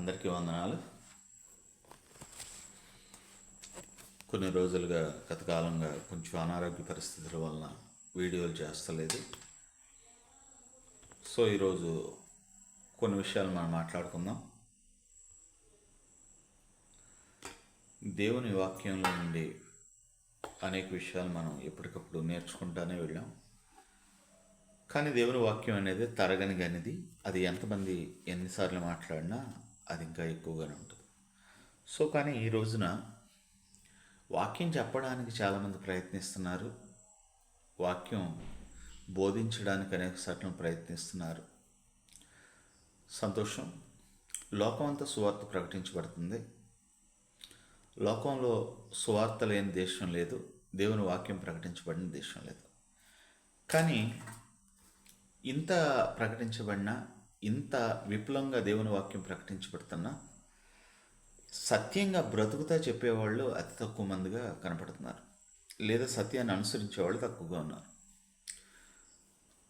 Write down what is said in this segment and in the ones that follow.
అందరికీ వందనాలు. కొన్ని రోజులుగా గతకాలంగా కొంచెం అనారోగ్య పరిస్థితుల వలన వీడియోలు చేస్తలేదు. సో ఈరోజు కొన్ని విషయాలు మనం మాట్లాడుకుందాం. దేవుని వాక్యంలో నుండి అనేక విషయాలు మనం ఎప్పటికప్పుడు నేర్చుకుంటానే వెళ్ళాం. కానీ దేవుని వాక్యం అనేది తరగనిగనిది అది ఎంతమంది ఎన్నిసార్లు మాట్లాడినా అది ఇంకా ఎక్కువగానే ఉంటుంది. సో కానీ ఈ రోజున వాక్యం చెప్పడానికి చాలామంది ప్రయత్నిస్తున్నారు. వాక్యం బోధించడానికి అనేక సార్లు ప్రయత్నిస్తున్నారు. సంతోషం. లోకం అంతా సువార్త ప్రకటించబడుతుంది. లోకంలో సువార్త లేని దేశం లేదు. దేవుని వాక్యం ప్రకటించబడిన దేశం లేదు. కానీ ఇంత ప్రకటించబడిన ఇంత విపులంగా దేవుని వాక్యం ప్రకటించబడుతున్నా సత్యంగా బ్రతుకుతా చెప్పేవాళ్ళు అతి తక్కువ మందిగా కనపడుతున్నారు. లేదా సత్యాన్ని అనుసరించేవాళ్ళు తక్కువగా ఉన్నారు.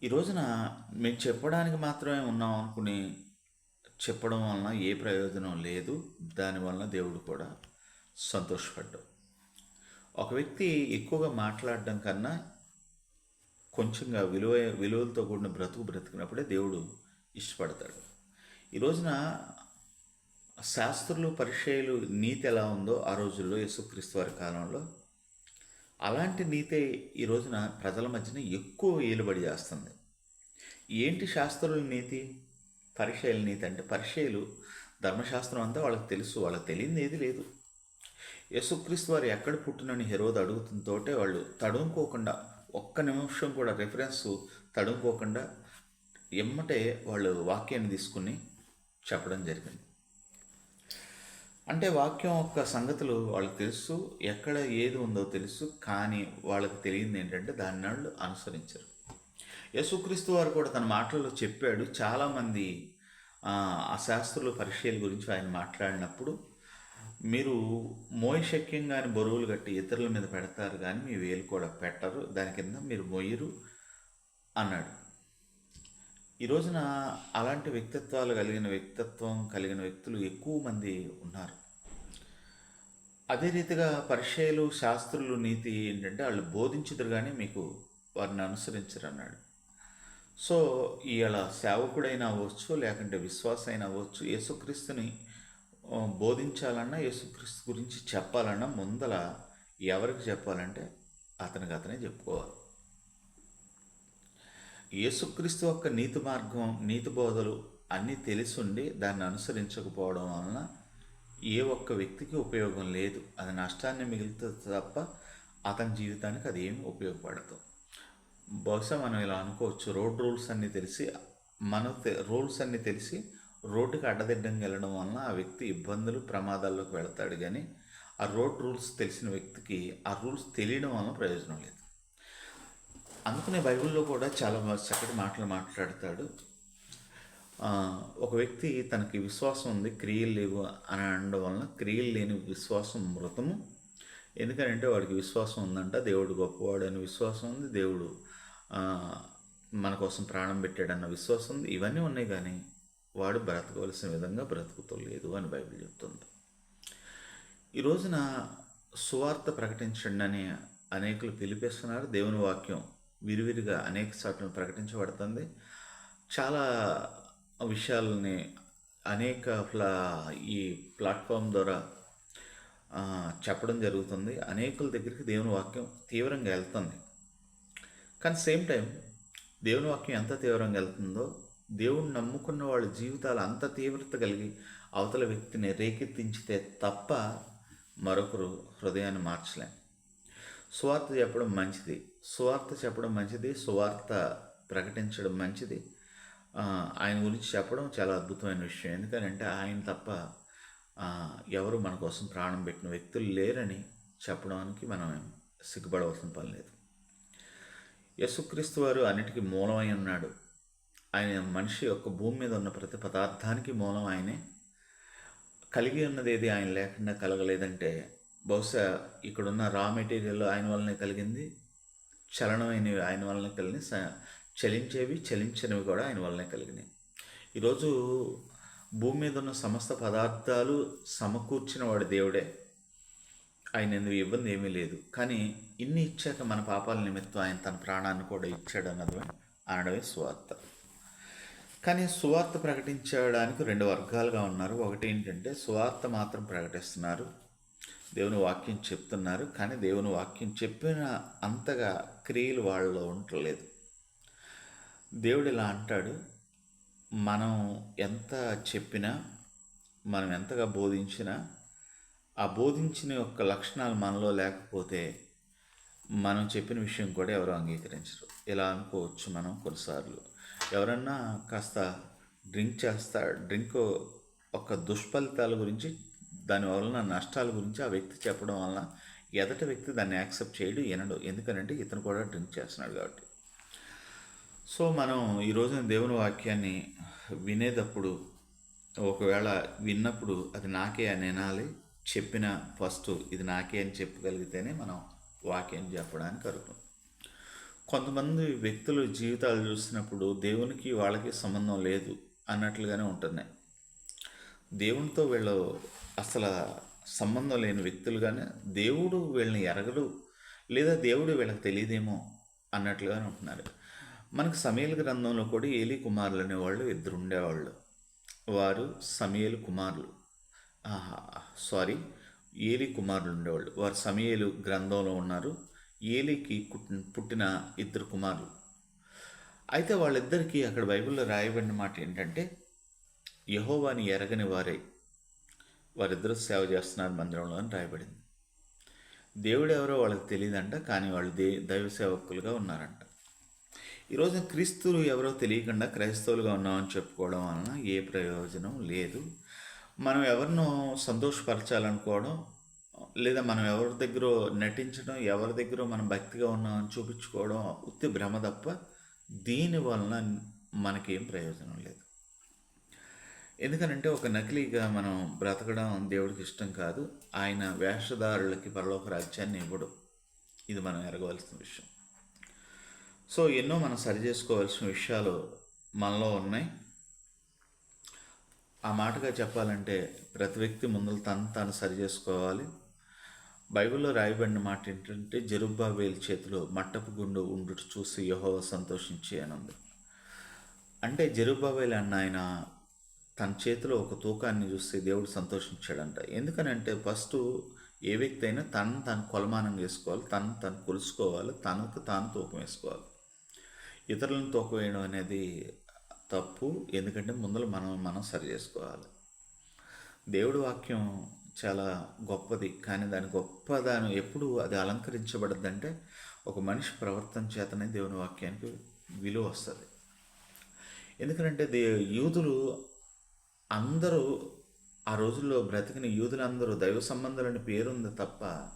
ఈ రోజున మేము చెప్పడానికి మాత్రమే ఉన్నాం అనుకుని చెప్పడం వలన ఏ ప్రయోజనం లేదు. దానివలన దేవుడు కూడా సంతోషపడ్డాడు. ఒక వ్యక్తి ఎక్కువగా మాట్లాడడం కన్నా కొంచెంగా విలువ విలువలతో కూడిన బ్రతుకు బ్రతికినప్పుడే దేవుడు ఇష్టపడతాడు. ఈ రోజున శాస్త్రులు పరిచయలు నీతి ఎలా ఉందో ఆ రోజుల్లో యేసుక్రీస్తు వారి కాలంలో అలాంటి నీతే ఈ రోజున ప్రజల మధ్యన ఎక్కువ ఏలుబడి చేస్తుంది. ఏంటి శాస్త్రుల నీతి? పరిచయల నీతి అంటే పరిచయలు ధర్మశాస్త్రం అంతా వాళ్ళకి తెలుసు వాళ్ళకి తెలియదు ఏది లేదు. యేసుక్రీస్తు వారు ఎక్కడ పుట్టినని హెరోద్ అడుగుతుంతోటే వాళ్ళు తడుముకోకుండా ఒక్క నిమిషం కూడా రెఫరెన్స్ తడుముకోకుండా ఎమ్మటే వాళ్ళు వాక్యాన్ని తీసుకుని చెప్పడం జరిగింది. అంటే వాక్యం యొక్క సంగతులు వాళ్ళకి తెలుసు ఎక్కడ ఏది ఉందో తెలుసు కానీ వాళ్ళకి తెలియదు ఏంటంటే దాన్ని వాళ్ళు అనుసరించరు. యేసుక్రీస్తు వారు కూడా తన మాటల్లో చెప్పాడు చాలామంది ఆ శాస్త్రుల పరిచయాల గురించి ఆయన మాట్లాడినప్పుడు మీరు మోయశక్యం కానీ బరువులు కట్టి ఇతరుల మీద పెడతారు కానీ మీ వేలు కూడా పెట్టరు దాని కింద మీరు మొయ్యరు అన్నాడు. ఈ రోజున అలాంటి వ్యక్తిత్వాలు కలిగిన వ్యక్తిత్వం కలిగిన వ్యక్తులు ఎక్కువ మంది ఉన్నారు. అదే రీతిగా పరిచయాలు శాస్త్రులు నీతి ఏంటంటే వాళ్ళు బోధించదురు కానీ మీకు వారిని అనుసరించరు అన్నాడు సో ఇవాళ సేవకుడైనా అవ్వచ్చు లేకుంటే విశ్వాసైనా అవ్వచ్చు యేసుక్రీస్తుని బోధించాలన్నా యేసుక్రీస్తు గురించి చెప్పాలన్నా ముందల ఎవరికి చెప్పాలంటే అతనికి అతనే చెప్పుకోవాలి. యేసుక్రీస్తు యొక్క నీతి మార్గం నీతి బోధలు అన్నీ తెలిసుండి దాన్ని అనుసరించకపోవడం వలన ఏ ఒక్క వ్యక్తికి ఉపయోగం లేదు. అది నష్టాన్ని మిగులుతుంది తప్ప అతని జీవితానికి అది ఏమి ఉపయోగపడదు. బహుశా మనం ఇలా అనుకోవచ్చు రోడ్ రూల్స్ అన్నీ తెలిసి మన రూల్స్ అన్నీ తెలిసి రోడ్డుకి అడ్డదిడ్డంగా వెళ్ళడం వలన ఆ వ్యక్తి ఇబ్బందులు ప్రమాదాల్లోకి వెళతాడు. కానీ ఆ రోడ్ రూల్స్ తెలిసిన వ్యక్తికి ఆ రూల్స్ తెలియడం వలన ప్రయోజనం లేదు. అందుకనే బైబిల్లో కూడా చాలా చక్కటి మాటలు మాట్లాడతాడు. ఒక వ్యక్తి తనకి విశ్వాసం ఉంది క్రియలు లేవు అని అనడం వలన క్రియలు లేని విశ్వాసం మృతము. ఎందుకంటే వాడికి విశ్వాసం ఉందంట దేవుడు గొప్పవాడు అని విశ్వాసం ఉంది దేవుడు మన కోసం ప్రాణం పెట్టాడన్న విశ్వాసం ఉంది. ఇవన్నీ ఉన్నాయి కానీ వాడు బ్రతకవలసిన విధంగా బ్రతుకుతలేదు అని బైబిల్ చెప్తుంది. ఈ రోజున సువార్త ప్రకటించండి అని అనేకులు పిలిపిస్తున్నారు. దేవుని వాక్యం విరివిరిగా అనేక చోట్లను ప్రకటించబడుతుంది. చాలా విషయాలని అనేక ప్లా ఈ ప్లాట్ఫామ్ ద్వారా చెప్పడం జరుగుతుంది. అనేకుల దగ్గరికి దేవుని వాక్యం తీవ్రంగా వెళ్తుంది. కానీ సేమ్ టైం దేవుని వాక్యం ఎంత తీవ్రంగా వెళ్తుందో దేవుణ్ణి నమ్ముకున్న వాళ్ళ జీవితాలు అంత తీవ్రత కలిగి అవతల వ్యక్తిని రేకెత్తించితే తప్ప మరొకరు హృదయాన్ని మార్చలేం. సువార్త చెప్పడం మంచిది. సువార్త చెప్పడం మంచిది. సువార్త ప్రకటించడం మంచిది. ఆయన గురించి చెప్పడం చాలా అద్భుతమైన విషయం. ఎందుకంటే ఆయన తప్ప ఎవరు మన కోసం ప్రాణం పెట్టిన వ్యక్తులు లేరని చెప్పడానికి మనం సిగ్గుపడవలసిన పని లేదు. యేసుక్రీస్తు వారు అన్నిటికీ మూలమై ఉన్నాడు. ఆయన మనిషి యొక్క భూమి మీద ఉన్న ప్రతి పదార్థానికి మూలం ఆయనే. కలిగి ఉన్నది ఏది? ఆయన లేకుండా కలగలేదంటే బహుశా ఇక్కడున్న రా మెటీరియల్ ఆయన వల్లనే కలిగింది చలనమైనవి ఆయన వల్లనే కలిగినాయి చలించేవి చలించనివి కూడా ఆయన వల్లనే కలిగినాయి. ఈరోజు భూమి మీద ఉన్న సమస్త పదార్థాలు సమకూర్చిన వాడు దేవుడే. ఆయన ఎందుకు ఇబ్బంది ఏమీ లేదు. కానీ ఇన్ని ఇచ్చాక మన పాపాల నిమిత్తం ఆయన తన ప్రాణాన్ని కూడా ఇచ్చాడు అన్నది అనడమే సువార్త. కానీ సువార్త ప్రకటించడానికి రెండు వర్గాలుగా ఉన్నారు. ఒకటి ఏంటంటే సువార్త మాత్రం ప్రకటిస్తున్నారు. దేవుని వాక్యం చెప్తున్నారు కానీ దేవుని వాక్యం చెప్పిన అంతగా క్రియలు వాళ్ళలో ఉండలేదు. దేవుడు ఇలా అంటాడు మనం ఎంత చెప్పినా మనం ఎంతగా బోధించినా ఆ బోధించిన యొక్క లక్షణాలు మనలో లేకపోతే మనం చెప్పిన విషయం కూడా ఎవరు అంగీకరించరు. ఇలా అనుకోవచ్చు మనం కొన్నిసార్లు. ఎవరన్నా కాస్త డ్రింక్ చేస్తా డ్రింక్ ఒక దుష్ఫలితాల గురించి దాని వలన నష్టాల గురించి ఆ వ్యక్తి చెప్పడం వలన ఎదటి వ్యక్తి దాన్ని యాక్సెప్ట్ చేయడు వినడు. ఎందుకనంటే ఇతను కూడా డ్రింక్ చేస్తున్నాడు కాబట్టి. సో మనం ఈరోజు దేవుని వాక్యాన్ని వినేటప్పుడు ఒకవేళ విన్నప్పుడు అది నాకే అని వినాలి చెప్పిన ఫస్ట్ ఇది నాకే అని చెప్పగలిగితేనే మనం వాక్యం చెప్పడానికి అర్హం కొంతమంది వ్యక్తులు జీవితాలు చూసినప్పుడు దేవునికి వాళ్ళకి సంబంధం లేదు అన్నట్లుగానే ఉంటున్నాయి. దేవునితో వీళ్ళు అసలు సంబంధం లేని వ్యక్తులుగానే దేవుడు వీళ్ళని ఎరగడు లేదా దేవుడు వీళ్ళకి తెలియదేమో అన్నట్లుగానే ఉంటున్నారు. మనకు సమీల గ్రంథంలో కూడా ఏలి కుమారులు అనేవాళ్ళు ఇద్దరు ఉండేవాళ్ళు. వారు సమయలు కుమారులు. సారీ ఏలి కుమారులు ఉండేవాళ్ళు. వారు సమయలు గ్రంథంలో ఉన్నారు. ఏలికి పుట్టిన ఇద్దరు కుమారులు. అయితే వాళ్ళిద్దరికీ అక్కడ బైబిల్లో రాయబడిన మాట ఏంటంటే యహోవాని ఎరగని వారే వారిద్దరూ సేవ చేస్తున్నారు మందిరంలో అని రాయబడింది. దేవుడు ఎవరో వాళ్ళకి తెలియదంట కానీ వాళ్ళు దే దైవ సేవకులుగా ఉన్నారంట. ఈరోజు క్రీస్తులు ఎవరో తెలియకుండా క్రైస్తవులుగా ఉన్నామని చెప్పుకోవడం వలన ఏ ప్రయోజనం లేదు. మనం ఎవరినో సంతోషపరచాలనుకోవడం లేదా మనం ఎవరి దగ్గర నటించడం ఎవరి దగ్గర మనం భక్తిగా ఉన్నామని చూపించుకోవడం ఉత్తి భ్రమ తప్ప దీని వలన మనకేం ప్రయోజనం లేదు. ఎందుకనంటే ఒక నకిలీగా మనం బ్రతకడం దేవుడికి ఇష్టం కాదు. ఆయన వేషధారులకి పరలోక రాజ్యాన్ని ఇవ్వడు. ఇది మనం ఎరగవలసిన విషయం. సో ఎన్నో మనం సరి చేసుకోవాల్సిన విషయాలు మనలో ఉన్నాయి. ఆ మాటగా చెప్పాలంటే ప్రతి వ్యక్తి ముందు తను తాను సరి చేసుకోవాలి. బైబిల్లో రాయబడిన మాట ఏంటంటే జరుబ్బాబేలు చేతిలో మట్టపు గుండు ఉండు చూసి యహోవ సంతోషించి అని ఉంది. అంటే జరుబ్బాబేలు అన్న ఆయన తన చేతిలో ఒక తూకాన్ని చూస్తే దేవుడు సంతోషించాడంట. ఎందుకనంటే ఫస్ట్ ఏ వ్యక్తి అయినా తను తను కొలమానం చేసుకోవాలి తను తను కొలుసుకోవాలి తనకు తాను తూకం వేసుకోవాలి. ఇతరులను తూకం వేయడం అనేది తప్పు ఎందుకంటే ముందర మనం మనం సరి చేసుకోవాలి. దేవుడి వాక్యం చాలా గొప్పది కానీ దాని గొప్పదాని ఎప్పుడు అది అలంకరించబడద్దంటే ఒక మనిషి ప్రవర్తన చేతనే దేవుని వాక్యానికి విలువ వస్తుంది. ఎందుకంటే దే యూదులు అందరూ ఆ రోజుల్లో బ్రతికిన యూదులందరూ దైవ సంబంధాలని పేరుంది తప్ప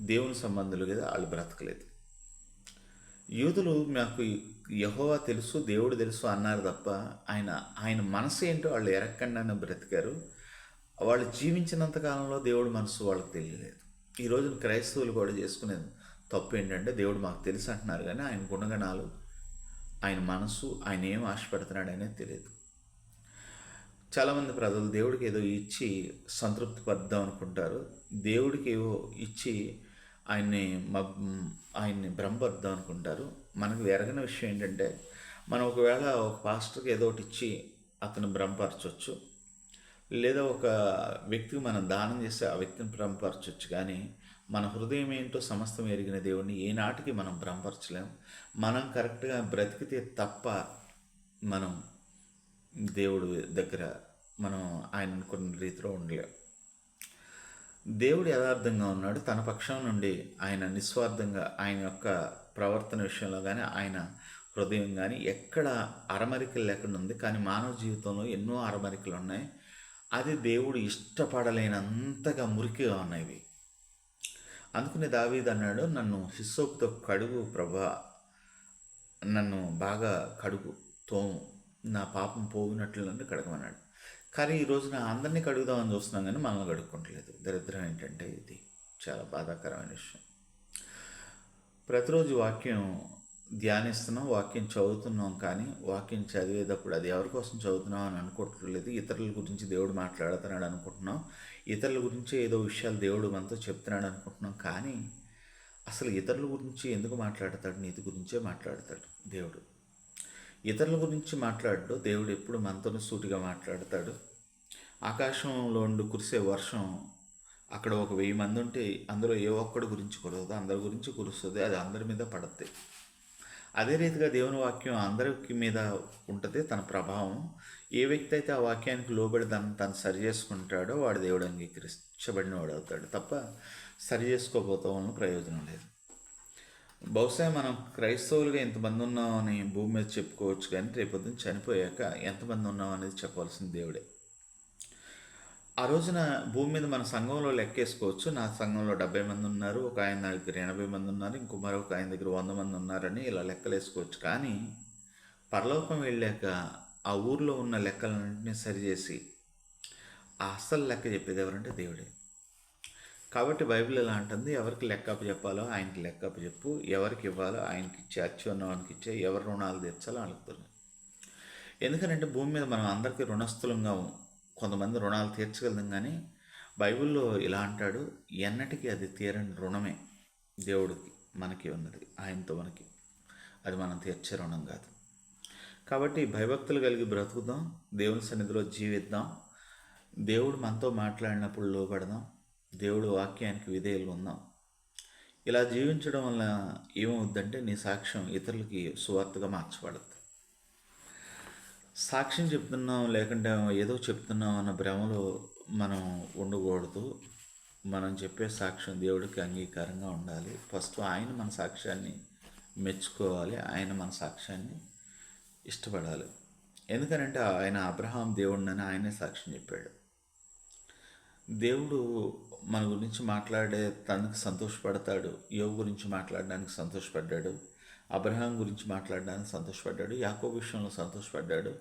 దేవుని సంబంధాలు కదా వాళ్ళు బ్రతకలేదు. యూదులు మాకు యహోవా తెలుసు దేవుడు తెలుసు అన్నారు తప్ప ఆయన ఆయన మనసు ఏంటో వాళ్ళు ఎరక్కండి బ్రతికారు. వాళ్ళు జీవించినంత కాలంలో దేవుడు మనసు వాళ్ళకి తెలియలేదు. ఈ రోజున క్రైస్తవులు కూడా చేసుకునేది తప్పు ఏంటంటే దేవుడు మాకు తెలుసు అంటున్నారు కానీ ఆయన గుణగణాలు ఆయన మనసు ఆయన ఏం ఆశపడుతున్నాడు అనేది తెలియదు. చాలామంది ప్రజలు దేవుడికి ఏదో ఇచ్చి సంతృప్తి పద్దాం అనుకుంటారు. దేవుడికి ఏవో ఇచ్చి ఆయన్ని ఆయన్ని భ్రమపద్దాం అనుకుంటారు. మనకు ఎరగిన విషయం ఏంటంటే మనం ఒకవేళ ఒక పాస్టర్కి ఏదో ఒకటి ఇచ్చి అతను భ్రమపరచవచ్చు లేదా ఒక వ్యక్తికి మనం దానం చేస్తే ఆ వ్యక్తిని భ్రమపరచవచ్చు కానీ మన హృదయం ఏంటో సమస్తం ఎరిగిన దేవుడిని ఏనాటికి మనం భ్రమపరచలేం. మనం కరెక్ట్గా బ్రతికితే తప్ప మనం దేవుడు దగ్గర మనం ఆయన అనుకున్న రీతిలో ఉండలేం దేవుడు యథార్థంగా ఉన్నాడు. తన పక్షం నుండి ఆయన నిస్వార్థంగా ఆయన యొక్క ప్రవర్తన విషయంలో కానీ ఆయన హృదయం కానీ ఎక్కడ అరమరికలు లేకుండా ఉంది. కానీ మానవ జీవితంలో ఎన్నో అరమరికలు ఉన్నాయి. అది దేవుడు ఇష్టపడలేనంతగా మురికిగా ఉన్నాయి అందుకునే దావీద్ అన్నాడు నన్ను హిస్సోపుతో కడుగు ప్రభా. నన్ను బాగా కడుగు తోము. నా పాపం పోగినట్లు నన్ను కడగమన్నాడు. కానీ ఈ రోజున అందరినీ కడుగుదామని చూస్తున్నాం కానీ మనల్ని కడుక్కోవట్లేదు దరిద్రం ఏంటంటే ఇది చాలా బాధాకరమైన విషయం. ప్రతిరోజు వాక్యం ధ్యానిస్తున్నాం వాక్యం చదువుతున్నాం కానీ వాక్యం చదివేటప్పుడు అది ఎవరి కోసం చదువుతున్నాం అని అనుకోవట్లేదు. ఇతరుల గురించి దేవుడు మాట్లాడుతున్నాడు అనుకుంటున్నాం. ఇతరుల గురించి ఏదో విషయాలు దేవుడు మనతో చెప్తున్నాడు అనుకుంటున్నాం. కానీ అసలు ఇతరుల గురించి ఎందుకు మాట్లాడతాడు? నీతి గురించే మాట్లాడతాడు దేవుడు. ఇతరుల గురించి మాట్లాడు దేవుడు ఎప్పుడు మనతోనే సూటిగా మాట్లాడతాడు. ఆకాశంలో ఉండి కురిసే వర్షం అక్కడ ఒక వెయ్యి మంది ఉంటే అందులో ఏ ఒక్కడి గురించి కురవదు అందరి గురించి కురుస్తుంది అది అందరి మీద పడుద్ది. అదే రీతిగా దేవుని వాక్యం అందరికి మీద ఉంటుంది తన ప్రభావం. ఏ వ్యక్తి అయితే ఆ వాక్యానికి లోబడి దాన్ని తను సరి చేసుకుంటాడో వాడు దేవుడు అంగీకరించబడిన వాడు అవుతాడు. తప్ప సరి చేసుకోబోతాం వలన ప్రయోజనం లేదు. బహుశా మనం క్రైస్తవులుగా ఎంతమంది ఉన్నామని భూమి మీద చెప్పుకోవచ్చు కానీ రేపొద్దున చనిపోయాక ఎంతమంది ఉన్నాం అనేది చెప్పాల్సిన దేవుడే. ఆ రోజున భూమి మీద మన సంఘంలో లెక్కేసుకోవచ్చు. నా సంఘంలో డెబ్బై మంది ఉన్నారు ఒక ఆయన దగ్గర ఎనభై మంది ఉన్నారు ఇంకో మరొక ఆయన దగ్గర వంద మంది ఉన్నారని ఇలా లెక్కలేసుకోవచ్చు. కానీ పరలోకం వెళ్ళాక ఆ ఊర్లో ఉన్న లెక్కలన్నింటినీ సరిచేసి ఆ అస్సలు లెక్క చెప్పేది ఎవరంటే దేవుడే. కాబట్టి బైబిల్ ఎలా అంటుంది? ఎవరికి లెక్కపు చెప్పాలో ఆయనకి లెక్కపు చెప్పు. ఎవరికి ఇవ్వాలో ఆయనకి ఇచ్చే అచ్చి ఉన్నవానికి ఇచ్చే ఎవరు రుణాలు తీర్చాలో అడుగుతుంది ఎందుకంటే భూమి మీద మనం అందరికీ రుణస్థులంగా కొంతమంది రుణాలు తీర్చగలం కానీ బైబిల్లో ఇలా అంటాడు ఎన్నటికీ అది తీరని రుణమే దేవుడికి మనకి ఉన్నది ఆయనతో మనకి. అది మనం తీర్చే రుణం కాదు. కాబట్టి భయభక్తులు కలిగి బ్రతుకుదాం దేవుని సన్నిధిలో జీవిద్దాం. దేవుడు మనతో మాట్లాడినప్పుడు లోపడదాం దేవుడు వాక్యానికి విధేయులు ఉన్నాం. ఇలా జీవించడం వల్ల ఏమవుద్దంటే నీ సాక్ష్యం ఇతరులకి సువార్తగా మార్చబడద్దు సాక్ష్యం చెప్తున్నాం లేకుంటే ఏదో చెప్తున్నాం అన్న భ్రమలో మనం ఉండకూడదు. మనం చెప్పే సాక్ష్యం దేవుడికి అంగీకారంగా ఉండాలి. ఫస్ట్ ఆయన మన సాక్ష్యాన్ని మెచ్చుకోవాలి. ఆయన మన సాక్ష్యాన్ని ఇష్టపడాలి. ఎందుకనంటే ఆయన అబ్రహాం దేవుడినని ఆయనే సాక్ష్యం చెప్పాడు. దేవుడు మన గురించి మాట్లాడే తనకు సంతోషపడతాడు. యోగు గురించి మాట్లాడడానికి సంతోషపడ్డాడు. అబ్రహాం గురించి మాట్లాడడానికి సంతోషపడ్డాడు. యాకో విషయంలో సంతోషపడ్డాడు.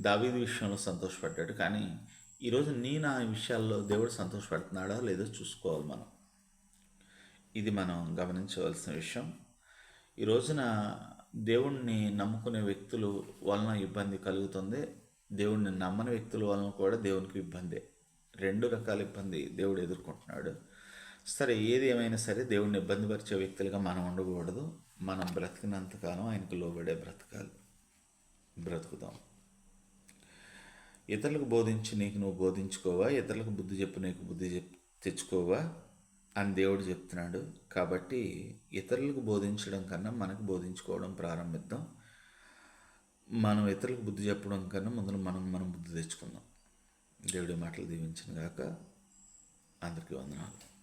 దావీది విషయంలో సంతోషపడ్డాడు. కానీ ఈరోజు నీ నా విషయాల్లో దేవుడు సంతోషపడుతున్నాడా లేదో చూసుకోవాలి మనం. ఇది మనం గమనించవలసిన విషయం. ఈ రోజున దేవుణ్ణి నమ్ముకునే వ్యక్తులు వలన ఇబ్బంది కలుగుతుంది. దేవుణ్ణి నమ్మని వ్యక్తుల వలన కూడా దేవునికి ఇబ్బందే. రెండు రకాల ఇబ్బంది దేవుడు ఎదుర్కొంటున్నాడు. సరే ఏది ఏమైనా సరే దేవుడిని ఇబ్బంది పరిచే వ్యక్తులుగా మనం ఉండకూడదు. మనం బ్రతికినంతకాలం ఆయనకు లోబడే బ్రతకాలి. బ్రతుకుదాం. ఇతరులకు బోధించి నీకు నువ్వు బోధించుకోవా? ఇతరులకు బుద్ధి చెప్పు నీకు బుద్ధి చెప్ తెచ్చుకోవా? అని దేవుడు చెప్తున్నాడు. కాబట్టి ఇతరులకు బోధించడం కన్నా మనకు బోధించుకోవడం ప్రారంభిద్దాం. మనం ఇతరులకు బుద్ధి చెప్పడం కన్నా ముందు మనం మనం బుద్ధి తెచ్చుకుందాం. దేవుడి మాటలు దీవించిన గాక అందరికీ వందనాలు.